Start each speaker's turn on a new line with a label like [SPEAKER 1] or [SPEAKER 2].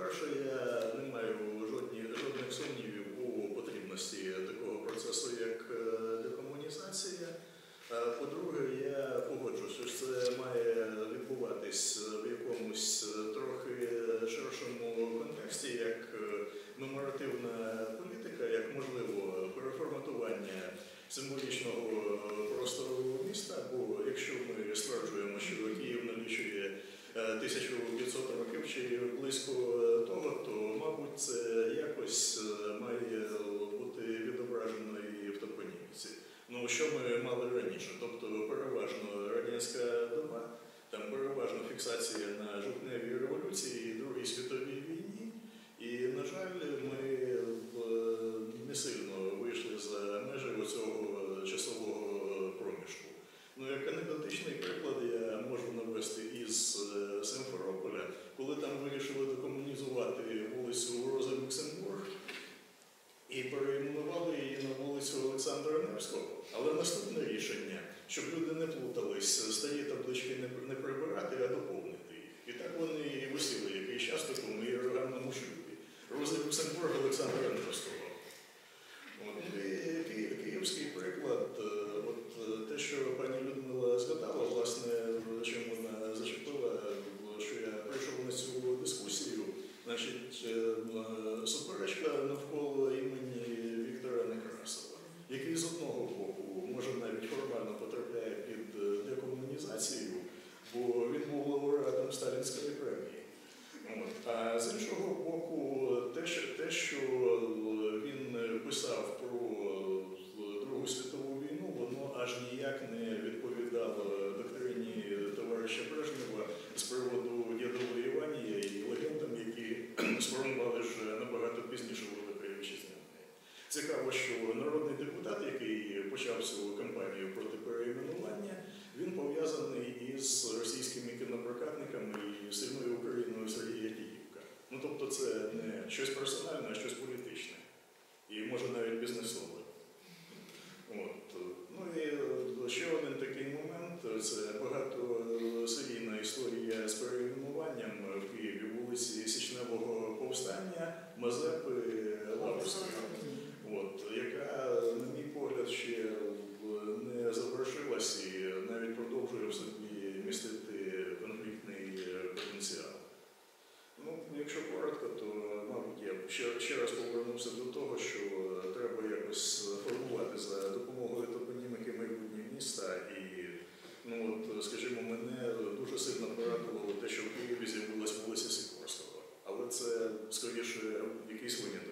[SPEAKER 1] По-перше, я не маю жодні, жодних сумнівів у потрібності такого фіксація на жовтневій революції, і Другій світовій війні. І, на жаль, ми не сильно вийшли за межі цього часового проміжку. Ну, як анекдотичний приклад я можу навести із е, Симферополя, коли там вирішили декомунізувати вулицю Роза Люксембург і перейменували її на вулицю Олександра Невського. Але наступне рішення, щоб люди не плутались, старі I tak było з іншого боку, те, що, те, що він писав про Другу світову війну, воно аж ніяк не відповідало доктрині товариша Брежнєва з приводу дядової Іванія і легендам, які сформували вже набагато пізніше Великої Вітчизняної. Цікаво, що народний депутат, який почав цю кампанію ще, ще раз повернувся до того, що е, треба якось формувати за допомогою топоніміки майбутнє міста. І, ну, от, скажімо, мене дуже сильно порадувало те, що в Києві з'явилась вулиця Сікорського. Але це скоріше якийсь виняток